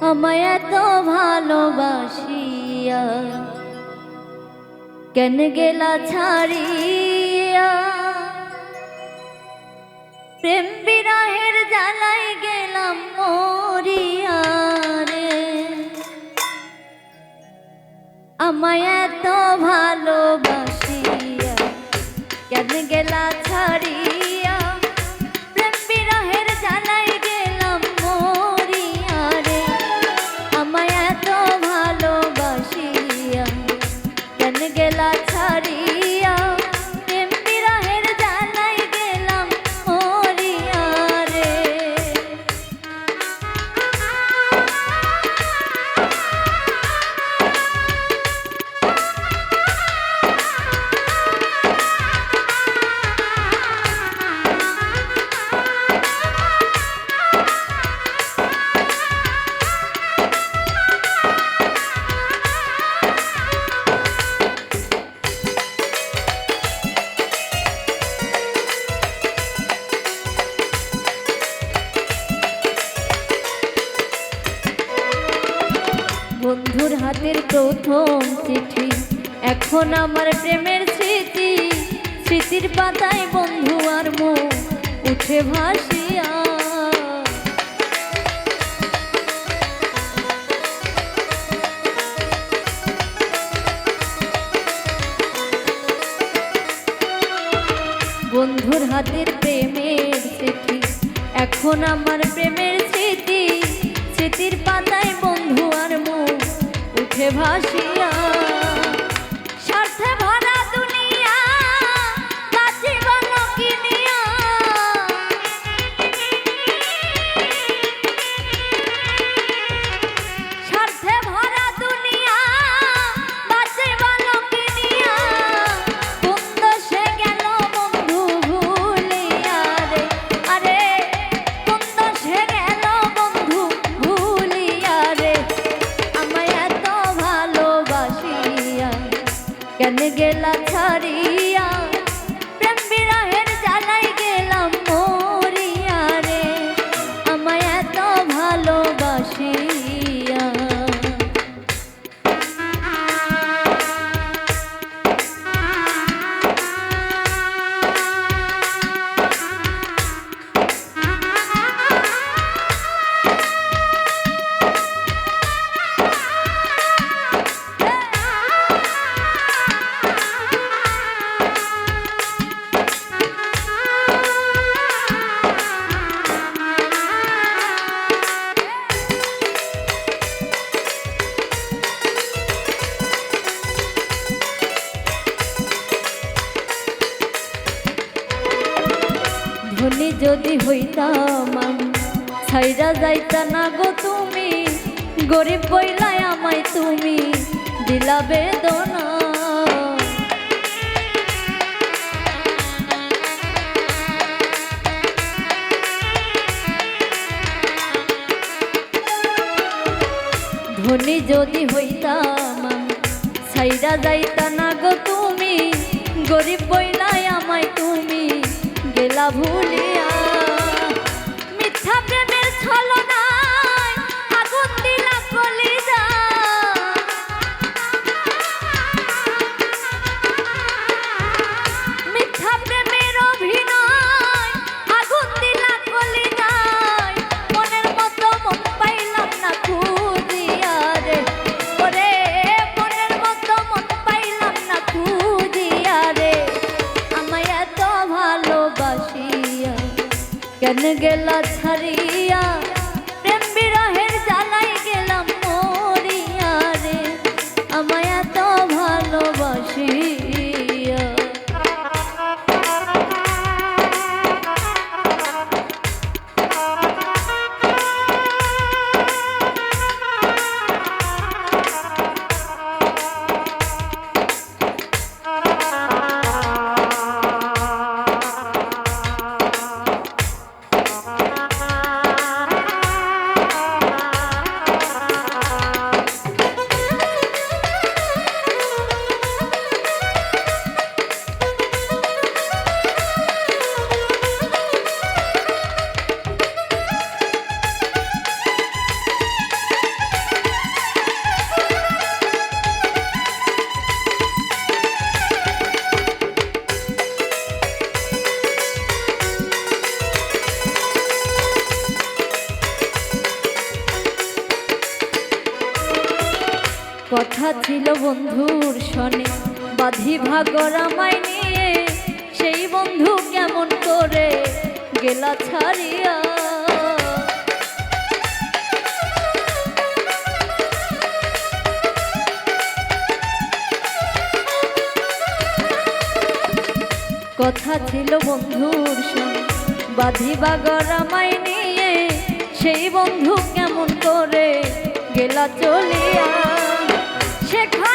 আমায় এত ভালোবাসিয়া। কেন গেলা ছাড়িয়া? প্রেম বিরহের জ্বালাই গেলাম মরিয়া রে। আমায় এত ভালোবাসিয়া। কেন গেলা ছাড়িয়া? হাতের প্রথম চিঠি। এখন আমার প্রেমের স্মৃতি, স্মৃতির পাতায় বন্ধু আর মুখ উঠে ভাসিয়া। বন্ধুর হাতের প্রেমের চিঠি, এখন আমার প্রেমের উঠে যদি হইতাম ছাইরা যাইতা না গো তুমি, গরিব বইলাই আমায় তুমি দিলা বেদনা। ধনী যদি হইতাম ছাইরা যাইতা না গো তুমি, গরিব বইলাই আমায় তুমি গেলা ভুলিয়া কেন গেলা ছাড়িয়া কথা ছিল বন্ধুর শনে, বাধি ভাগর আমায় নিয়ে, সেই বন্ধু কেমন করে গেলা ছাড়িয়া? কথা ছিল বন্ধুর সঙ্গে বাধি বাগর আমায় নিয়ে, সেই বন্ধু কেমন করে গেলা চলিয়া? সেখানে